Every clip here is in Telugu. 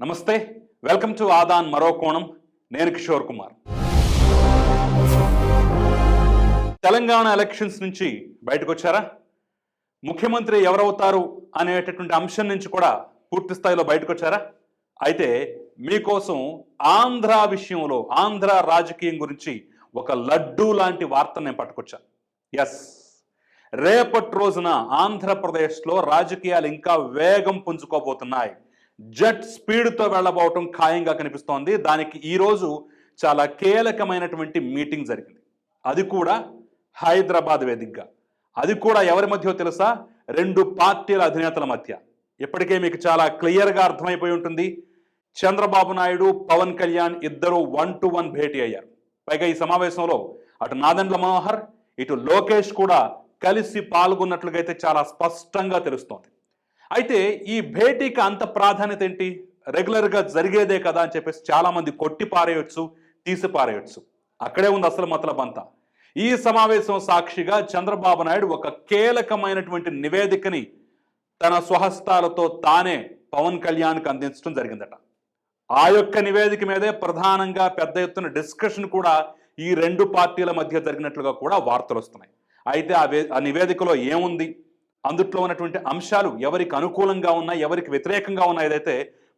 నమస్తే వెల్కమ్ టు ఆదాన్ మరో కోణం. నేను కిషోర్ కుమార్. తెలంగాణ ఎలక్షన్స్ నుంచి బయటకు వచ్చారా ముఖ్యమంత్రి ఎవరవుతారు అనేటటువంటి అంశం నుంచి కూడా పూర్తి స్థాయిలో బయటకు వచ్చారా అయితే మీకోసం ఆంధ్ర విషయంలో ఆంధ్ర రాజకీయం గురించి ఒక లడ్డూ లాంటి వార్త నేను పట్టుకొచ్చా. ఎస్ రేపటి రోజున ఆంధ్రప్రదేశ్లో రాజకీయాలు ఇంకా వేగం పుంజుకోబోతున్నాయి. జెట్ స్పీడ్తో వెళ్ళబోవటం ఖాయంగా కనిపిస్తోంది. దానికి ఈరోజు చాలా కీలకమైనటువంటి మీటింగ్ జరిగింది. అది కూడా హైదరాబాద్ వేదికగా. అది కూడా ఎవరి మధ్య తెలుసా? రెండు పార్టీల అధినేతల మధ్య. ఇప్పటికే మీకు చాలా క్లియర్గా అర్థమైపోయి ఉంటుంది. చంద్రబాబు నాయుడు పవన్ కళ్యాణ్ ఇద్దరు వన్ టు వన్ భేటీ అయ్యారు. పైగా ఈ సమావేశంలో అటు నాదండ్ల మనోహర్ ఇటు లోకేష్ కూడా కలిసి పాల్గొన్నట్లుగా అయితే చాలా స్పష్టంగా తెలుస్తోంది. అయితే ఈ భేటీకి అంత ప్రాధాన్యత ఏంటి? రెగ్యులర్గా జరిగేదే కదా అని చెప్పేసి చాలామంది కొట్టి పారేయొచ్చు తీసి పారేయొచ్చు. అక్కడే ఉంది అసలు మతలబ్ అంతా. ఈ సమావేశం సాక్షిగా చంద్రబాబు నాయుడు ఒక కీలకమైనటువంటి నివేదికని తన స్వహస్తాలతో తానే పవన్ కళ్యాణ్కి అందించడం జరిగిందట. ఆ యొక్క నివేదిక మీదే ప్రధానంగా పెద్ద ఎత్తున డిస్కషన్ కూడా ఈ రెండు పార్టీల మధ్య జరిగినట్లుగా కూడా వార్తలు వస్తున్నాయి. అయితే ఆ వే- ఆ నివేదికలో ఏముంది? అందుట్లో ఉన్నటువంటి అంశాలు ఎవరికి అనుకూలంగా ఉన్నాయి ఎవరికి వ్యతిరేకంగా ఉన్నాయి ఏదైతే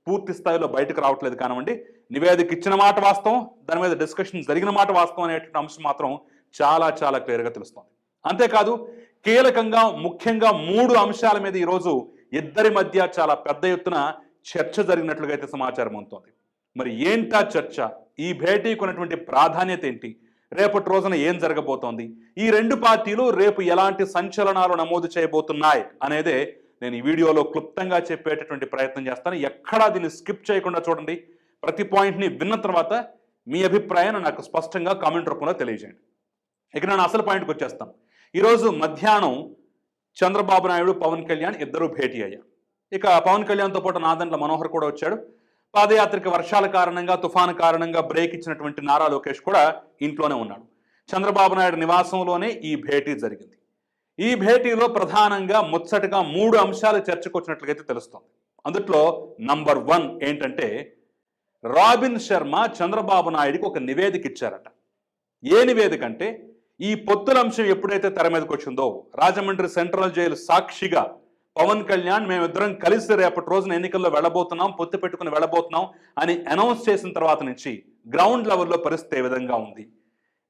పూర్తి స్థాయిలో బయటకు రావట్లేదు కానివ్వండి నివేదిక ఇచ్చిన మాట వాస్తవం దాని మీద డిస్కషన్ జరిగిన మాట వాస్తవం అనేటువంటి అంశం మాత్రం చాలా చాలా క్లియర్గా తెలుస్తుంది. అంతేకాదు కీలకంగా ముఖ్యంగా మూడు అంశాల మీద ఈరోజు ఇద్దరి మధ్య చాలా పెద్ద ఎత్తున చర్చ జరిగినట్లుగా అయితే సమాచారం అందుతోంది. మరి ఏంటా చర్చ? ఈ భేటీకి ఉన్నటువంటి ప్రాధాన్యత ఏంటి? రేపటి రోజున ఏం జరగబోతోంది? ఈ రెండు పార్టీలు రేపు ఎలాంటి సంచలనాలు నమోదు చేయబోతున్నాయి అనేదే నేను ఈ వీడియోలో క్లుప్తంగా చెప్పేటటువంటి ప్రయత్నం చేస్తాను. ఎక్కడా దీన్ని స్కిప్ చేయకుండా చూడండి. ప్రతి పాయింట్ని విన్న తర్వాత మీ అభిప్రాయాన్ని నాకు స్పష్టంగా కామెంట్ రూపంలో తెలియజేయండి. ఇక నేను అసలు పాయింట్కి వచ్చేస్తాను ఈరోజు మధ్యాహ్నం చంద్రబాబు నాయుడు పవన్ కళ్యాణ్ ఇద్దరు భేటీ అయ్యారు. ఇక పవన్ కళ్యాణ్తో పాటు నాదండ్ల మనోహర్ కూడా వచ్చాడు. పాదయాత్రకి వర్షాల కారణంగా తుఫాను కారణంగా బ్రేక్ ఇచ్చినటువంటి నారా లోకేష్ కూడా ఇంట్లోనే ఉన్నాడు. చంద్రబాబు నాయుడు నివాసంలోనే ఈ భేటీ జరిగింది. ఈ భేటీలో ప్రధానంగా ముచ్చటగా మూడు అంశాలు చర్చకు తెలుస్తోంది. అందుట్లో నంబర్ వన్ ఏంటంటే రాబిన్ శర్మ చంద్రబాబు నాయుడికి ఒక నివేదిక ఇచ్చారట. ఏ నివేదిక అంటే ఈ పొత్తుల అంశం ఎప్పుడైతే తెర మీదకి వచ్చిందో రాజమండ్రి సెంట్రల్ జైలు సాక్షిగా పవన్ కళ్యాణ్ మేమిద్దరం కలిసి రేపటి రోజున ఎన్నికల్లో వెళ్ళబోతున్నాం పొత్తు పెట్టుకుని వెళ్ళబోతున్నాం అని అనౌన్స్ చేసిన తర్వాత నుంచి గ్రౌండ్ లెవెల్లో పరిస్థితి ఏ విధంగా ఉంది?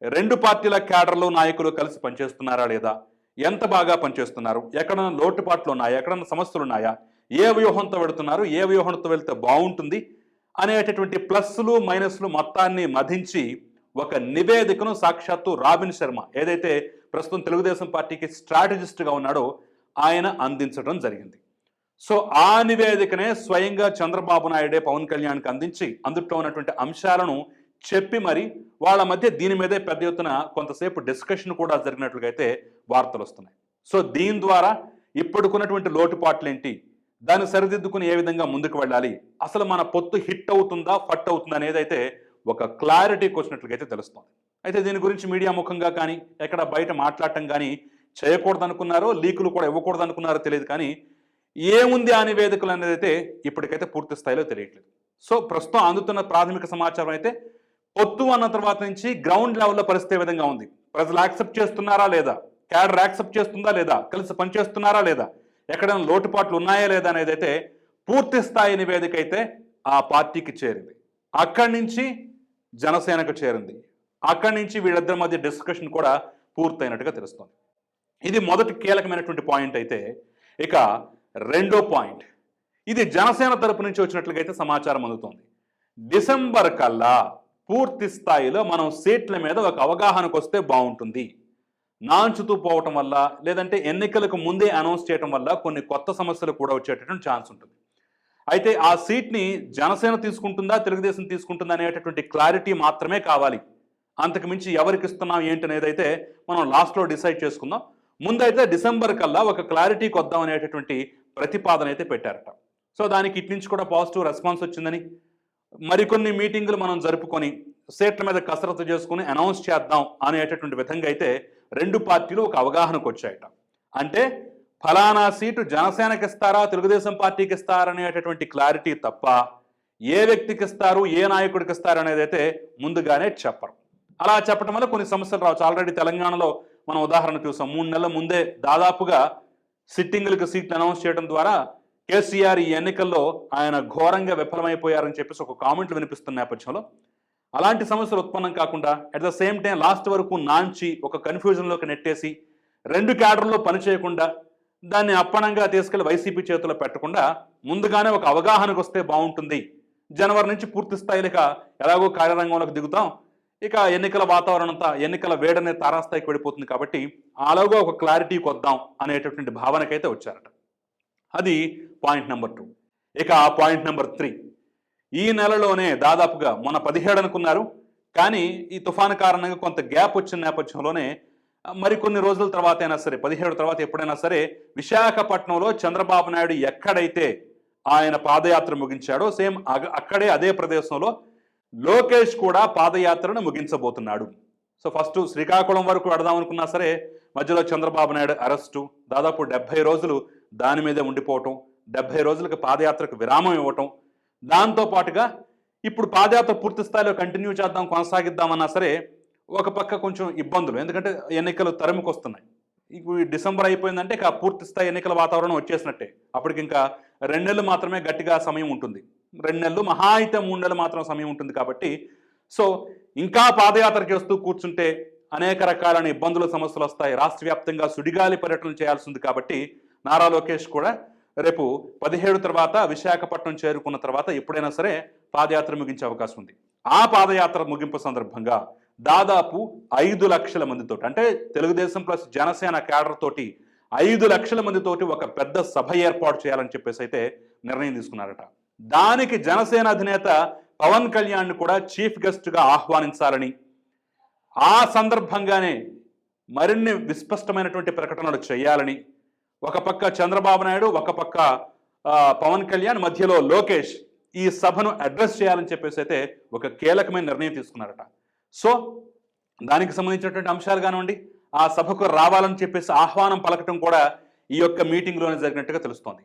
రెండు పార్టీల క్యాడర్లు నాయకులు కలిసి పనిచేస్తున్నారా లేదా? ఎంత బాగా పనిచేస్తున్నారు? ఎక్కడైనా లోటుపాట్లు ఉన్నాయా? ఎక్కడైనా సమస్యలు ఉన్నాయా? ఏ వ్యూహంతో వెళుతున్నారు? ఏ వ్యూహంతో వెళ్తే బాగుంటుంది? అనేటటువంటి ప్లస్లు మైనస్లు మొత్తాన్ని మధించి ఒక నివేదికను సాక్షాత్తు రాబిన్ శర్మ ఏదైతే ప్రస్తుతం తెలుగుదేశం పార్టీకి స్ట్రాటజిస్ట్గా ఉన్నాడో ఆయన అందించడం జరిగింది. సో ఆ నివేదికనే స్వయంగా చంద్రబాబు నాయుడే పవన్ కళ్యాణ్కి అందించి అందుట్లో ఉన్నటువంటి అంశాలను చెప్పి మరి వాళ్ళ మధ్య దీని మీదే పెద్ద ఎత్తున కొంతసేపు డిస్కషన్ కూడా జరిగినట్లుగా అయితే వార్తలు వస్తున్నాయి. సో దీని ద్వారా ఇప్పటికున్నటువంటి లోటుపాట్లు ఏంటి దాన్ని సరిదిద్దుకుని ఏ విధంగా ముందుకు వెళ్ళాలి? అసలు మన పొత్తు హిట్ అవుతుందా ఫట్ అవుతుందా అనేది అయితే ఒక క్లారిటీకి వచ్చినట్లుగా అయితే తెలుస్తుంది. అయితే దీని గురించి మీడియా ముఖంగా కానీ ఎక్కడ బయట మాట్లాడటం కానీ చేయకూడదు అనుకున్నారో లీకులు కూడా ఇవ్వకూడదు అనుకున్నారో తెలియదు కానీ ఏముంది ఆ నివేదికలు అనేది అయితే ఇప్పటికైతే పూర్తి స్థాయిలో తెలియట్లేదు. సో ప్రస్తుతం అందుతున్న ప్రాథమిక సమాచారం అయితే పొత్తు అన్న తర్వాత నుంచి గ్రౌండ్ లెవెల్లో పరిస్థితి విధంగా ఉంది? ప్రజలు యాక్సెప్ట్ చేస్తున్నారా లేదా? క్యాడర్ యాక్సెప్ట్ చేస్తుందా లేదా? కలిసి పనిచేస్తున్నారా లేదా? ఎక్కడైనా లోటుపాట్లు ఉన్నాయా లేదా అనేది అయితే పూర్తి స్థాయి నివేదిక అయితే ఆ పార్టీకి చేరింది. అక్కడి నుంచి జనసేనకు చేరింది. అక్కడి నుంచి వీళ్ళిద్దరి మధ్య డిస్కషన్ కూడా పూర్తయినట్టుగా తెలుస్తుంది. ఇది మొదటి కీలకమైనటువంటి పాయింట్ అయితే ఇక రెండో పాయింట్. ఇది జనసేన తరపు నుంచి వచ్చినట్లుగా అయితే సమాచారం అందుతుంది. డిసెంబర్ కల్లా పూర్తి స్థాయిలో మనం సీట్ల మీద ఒక అవగాహనకు వస్తే బాగుంటుంది. నాంచుతూ పోవటం వల్ల లేదంటే ఎన్నికలకు ముందే అనౌన్స్ చేయటం వల్ల కొన్ని కొత్త సమస్యలు కూడా వచ్చేటటువంటి ఛాన్స్ ఉంటుంది. అయితే ఆ సీట్ని జనసేన తీసుకుంటుందా తెలుగుదేశం తీసుకుంటుందా అనేటటువంటి క్లారిటీ మాత్రమే కావాలి. అంతకు మించి ఎవరికి ఇస్తున్నాం ఏంటనేది అయితే మనం లాస్ట్లో డిసైడ్ చేసుకుందాం. ముందైతే డిసెంబర్ కల్లా ఒక క్లారిటీకి వద్దాం అనేటటువంటి ప్రతిపాదన అయితే పెట్టారట. సో దానికి ఇటు నుంచి కూడా పాజిటివ్ రెస్పాన్స్ వచ్చిందని మరికొన్ని మీటింగులు మనం జరుపుకొని సీట్ల మీద కసరత్తు చేసుకుని అనౌన్స్ చేద్దాం అనేటటువంటి విధంగా అయితే రెండు పార్టీలు ఒక అవగాహనకు వచ్చాయట. అంటే ఫలానా సీటు జనసేనకి ఇస్తారా తెలుగుదేశం పార్టీకి ఇస్తారా అనేటటువంటి క్లారిటీ తప్ప ఏ వ్యక్తికి ఇస్తారు ఏ నాయకుడికి ఇస్తారు అనేది అయితే ముందుగానే చెప్పరు. అలా చెప్పడం వల్ల కొన్ని సమస్యలు రావచ్చు. ఆల్రెడీ తెలంగాణలో మనం ఉదాహరణ చూసాం. మూడు నెలల ముందే దాదాపుగా సిట్టింగులకు సీట్లు అనౌన్స్ చేయడం ద్వారా కేసీఆర్ ఈ ఎన్నికల్లో ఆయన ఘోరంగా విఫలమైపోయారని చెప్పేసి ఒక కామెంట్లు వినిపిస్తున్న నేపథ్యంలో అలాంటి సమస్యలు ఉత్పన్నం కాకుండా at the same time last వరకు నాంచి ఒక కన్ఫ్యూజన్లోకి నెట్టేసి రెండు క్యాడర్లో పనిచేయకుండా దాన్ని అప్పనంగా తీసుకెళ్ళి వైసీపీ చేతిలో పెట్టకుండా ముందుగానే ఒక అవగాహనకు వస్తే బాగుంటుంది. జనవరి నుంచి పూర్తి స్థాయిలో ఎలాగో కార్యరంగంలోకి దిగుతాం. ఇక ఎన్నికల వాతావరణం అంతా ఎన్నికల వేడనే తారాస్థాయికి వెళ్ళిపోతుంది కాబట్టి అలాగో ఒక క్లారిటీకి వద్దాం అనేటటువంటి భావనకైతే వచ్చారట. అది పాయింట్ నెంబర్ టూ. ఇక పాయింట్ నెంబర్ త్రీ. ఈ నెలలోనే దాదాపుగా మొన్న పదిహేడు అనుకున్నారు. కానీ ఈ తుఫాను కారణంగా కొంత గ్యాప్ వచ్చిన నేపథ్యంలోనే మరికొన్ని రోజుల తర్వాత అయినా సరే పదిహేడు తర్వాత ఎప్పుడైనా సరే విశాఖపట్నంలో చంద్రబాబు నాయుడు ఎక్కడైతే ఆయన పాదయాత్ర ముగించాడో సేమ్ అగ- అక్కడే అదే ప్రదేశంలో లోకేష్ కూడా పాదయాత్రను ముగించబోతున్నాడు. సో ఫస్ట్ శ్రీకాకుళం వరకు వెడదాం అనుకున్నా సరే మధ్యలో చంద్రబాబు నాయుడు అరెస్టు దాదాపు డెబ్బై రోజులు దాని మీదే ఉండిపోవటం డెబ్బై రోజులకు పాదయాత్రకు విరామం ఇవ్వటం. దాంతో పాటుగా ఇప్పుడు పాదయాత్ర పూర్తి స్థాయిలో కంటిన్యూ చేద్దాం కొనసాగిద్దామన్నా సరే ఒక పక్క కొంచెం ఇబ్బందులు. ఎందుకంటే ఎన్నికలు తరుముకొస్తున్నాయి. ఇప్పుడు డిసెంబర్ అయిపోయిందంటే ఇక పూర్తి స్థాయి ఎన్నికల వాతావరణం వచ్చేసినట్టే. అప్పటికి ఇంకా రెండేళ్ళు మాత్రమే గట్టిగా సమయం ఉంటుంది. రెండు నెలలు మహా అయితే మూడు నెలలు మాత్రం సమయం ఉంటుంది కాబట్టి. సో ఇంకా పాదయాత్ర చేస్తూ కూర్చుంటే అనేక రకాలైన ఇబ్బందులు సమస్యలు వస్తాయి. రాష్ట్ర వ్యాప్తంగా సుడిగాలి పర్యటనలు చేయాల్సి ఉంది కాబట్టి నారా లోకేష్ కూడా రేపు పదిహేడు తర్వాత విశాఖపట్నం చేరుకున్న తర్వాత ఎప్పుడైనా సరే పాదయాత్ర ముగించే అవకాశం ఉంది. ఆ పాదయాత్ర ముగింపు సందర్భంగా దాదాపు ఐదు లక్షల మందితో అంటే తెలుగుదేశం ప్లస్ జనసేన క్యాడర్ తోటి ఐదు లక్షల మందితోటి ఒక పెద్ద సభ ఏర్పాటు చేయాలని చెప్పేసి అయితే నిర్ణయం తీసుకున్నారట. దానికి జనసేన అధినేత పవన్ కళ్యాణ్ కూడా చీఫ్ గెస్ట్గా ఆహ్వానించాలని. ఆ సందర్భంగానే మరిన్ని విస్పష్టమైనటువంటి ప్రకటనలు చేయాలని. ఒక పక్క చంద్రబాబు నాయుడు ఒక పక్క పవన్ కళ్యాణ్ మధ్యలో లోకేష్ ఈ సభను అడ్రస్ చేయాలని చెప్పేసి అయితే ఒక కీలకమైన నిర్ణయం తీసుకున్నారట. సో దానికి సంబంధించినటువంటి అంశాలు కానివ్వండి ఆ సభకు రావాలని చెప్పేసి ఆహ్వానం పలకటం కూడా ఈ యొక్క మీటింగ్లోనే జరిగినట్టుగా తెలుస్తోంది.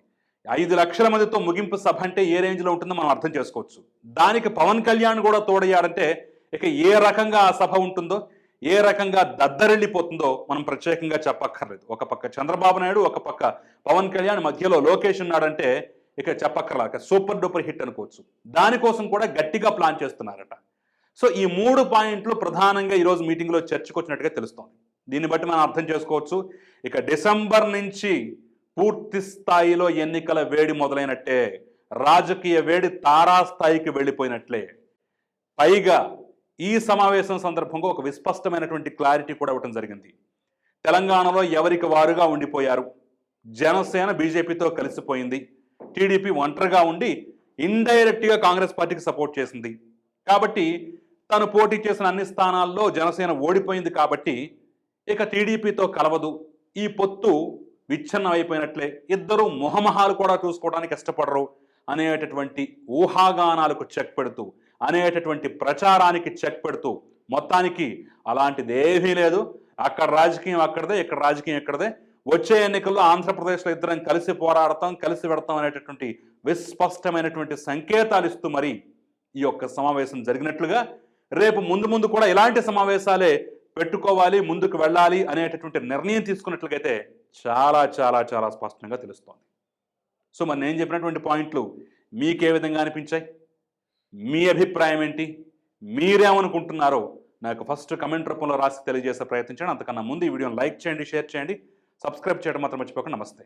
ఐదు లక్షల మందితో ముగింపు సభ అంటే ఏ రేంజ్లో ఉంటుందో మనం అర్థం చేసుకోవచ్చు. దానికి పవన్ కళ్యాణ్ కూడా తోడయ్యాడంటే ఇక ఏ రకంగా ఆ సభ ఉంటుందో ఏ రకంగా దద్దరెళ్ళిపోతుందో మనం ప్రత్యేకంగా చెప్పక్కర్లేదు. ఒక పక్క చంద్రబాబు నాయుడు ఒక పక్క పవన్ కళ్యాణ్ మధ్యలో లోకేష్ ఉన్నాడంటే ఇక చెప్పక్కర్లేక సూపర్ డూపర్ హిట్ అనుకోవచ్చు. దానికోసం కూడా గట్టిగా ప్లాన్ చేస్తున్నారట. సో ఈ మూడు పాయింట్లు ప్రధానంగా ఈరోజు మీటింగ్లో చర్చకు వచ్చినట్టుగా తెలుస్తోంది. దీన్ని బట్టి మనం అర్థం చేసుకోవచ్చు. ఇక డిసెంబర్ నుంచి పూర్తి స్థాయిలో ఎన్నికల వేడి మొదలైనట్టే రాజకీయ వేడి తారాస్థాయికి వెళ్ళిపోయినట్లే. పైగా ఈ సమావేశం సందర్భంగా ఒక విస్పష్టమైనటువంటి క్లారిటీ కూడా ఇవ్వడం జరిగింది. తెలంగాణలో ఎవరికి వారుగా ఉండిపోయారు? జనసేన బీజేపీతో కలిసిపోయింది. టీడీపీ ఒంటరిగా ఉండి ఇండైరెక్ట్గా కాంగ్రెస్ పార్టీకి సపోర్ట్ చేసింది. కాబట్టి తను పోటీ చేసిన అన్ని స్థానాల్లో జనసేన ఓడిపోయింది కాబట్టి ఇక టీడీపీతో కలవదు. ఈ పొత్తు విచ్ఛిన్నం అయిపోయినట్లే ఇద్దరు మొహమహాలు కూడా చూసుకోవడానికి ఇష్టపడరు అనేటటువంటి ఊహాగానాలకు చెక్ పెడుతూ అనేటటువంటి ప్రచారానికి చెక్ పెడుతూ మొత్తానికి అలాంటిది ఏమీ లేదు. అక్కడ రాజకీయం అక్కడదే ఇక్కడ రాజకీయం ఇక్కడదే. వచ్చే ఎన్నికల్లో ఆంధ్రప్రదేశ్లో ఇద్దరం కలిసి పోరాడతాం కలిసి పెడతాం అనేటటువంటి విస్పష్టమైనటువంటి సంకేతాలు ఇస్తూ మరి ఈ యొక్క సమావేశం జరిగినట్లుగా రేపు ముందు ముందు కూడా ఇలాంటి సమావేశాలే పెట్టుకోవాలి ముందుకు వెళ్ళాలి అనేటటువంటి నిర్ణయం తీసుకున్నట్లుగైతే చాలా చాలా చాలా స్పష్టంగా తెలుస్తోంది. సో మరి నేను చెప్పినటువంటి పాయింట్లు మీకే విధంగా అనిపించాయి? మీ అభిప్రాయం ఏంటి? మీరేమనుకుంటున్నారో నాకు ఫస్ట్ కమెంట్ రూపంలో రాసి తెలియజేసే ప్రయత్నించండి అంతకన్నా ముందు ఈ వీడియోని లైక్ చేయండి షేర్ చేయండి సబ్స్క్రైబ్ చేయడం మాత్రం మర్చిపోకండి. నమస్తే.